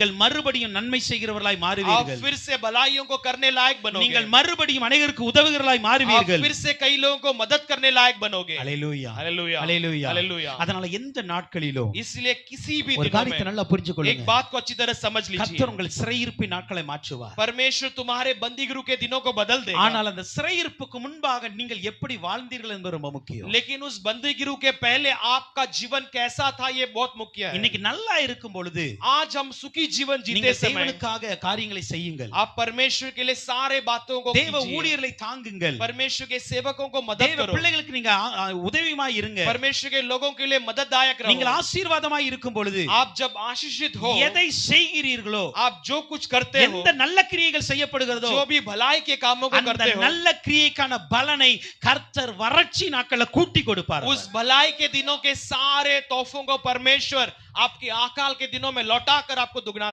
நீங்கள் மறுபடியும் நன்மை செய்கிறவர்களாய் आप மாறுவீர்கள் फिर से भलाइयों को करने लायक बनोगे நீங்கள் மறுபடியும் அனைவருக்கு உதவுகிறவர்களாய் आप மாறுவீர்கள் फिर से कई लोगों को मदद करने लायक बनोगे அல்லேலூயா हालेलुया அல்லேலூயா हालेलुया அதனால எந்த நாட்களிலும் इसलिए किसी भी ஒரு दिनों காரியத்தை में நல்லா புரிஞ்சு एक கொள்ளுங்க बात को अच्छी तरह समझ लीजिए கர்த்தர் உங்கள் சிறையிருப்பின் நாட்களை மாற்றுவார் परमेश्वर तुम्हारे बंदीगृह के दिनों को बदल देगा ஆனால் அந்த சிறையிருப்புக்கு முன்பாக நீங்கள் எப்படி வாழ்ந்தீர்கள் என்பது ரொம்ப முக்கியம் लेकिन उस बंदीगृह के पहले आपका जीवन कैसा था ये बहुत मुख्य है இன்னைக்கு நல்லா இருக்கும் பொழுது आज हम सुखी जीवन जीते நீங்கள் समय தேவனுக்காக காரியங்களை செய்யுங்கள் आप परमेश्वर के लिए सारे बातों को தேவ कीजिए। ஊழியர்களை தாங்குங்கள் परमेश्वर के सेवकों को मदद தேவ करो பிள்ளைகளுக்கு நீங்க ஆ- ஆ, உதவியுமாய் இருங்க परमेश्वर के लोगों के लिए मदददायक நீங்கள் रहो ஆசீர்வாதமாய் இருக்கும் பொழுது आप जब आशीषित हो எதை செய்கிறீர்களோ आप जो कुछ करते हो எந்த நல்ல கிரியைகள் செய்யப்படுகிறதோ जो भी भलाई के कामों को அந்த करते हो நல்ல கிரியைக்கான பலனை கர்த்தர் வறட்சி நாட்களை கூட்டி கொடுப்பார் उस भलाई के दिनों के सारे तोहफों को परमेश्वर आपके आकाल के दिनों में लौटा कर आपको दुगना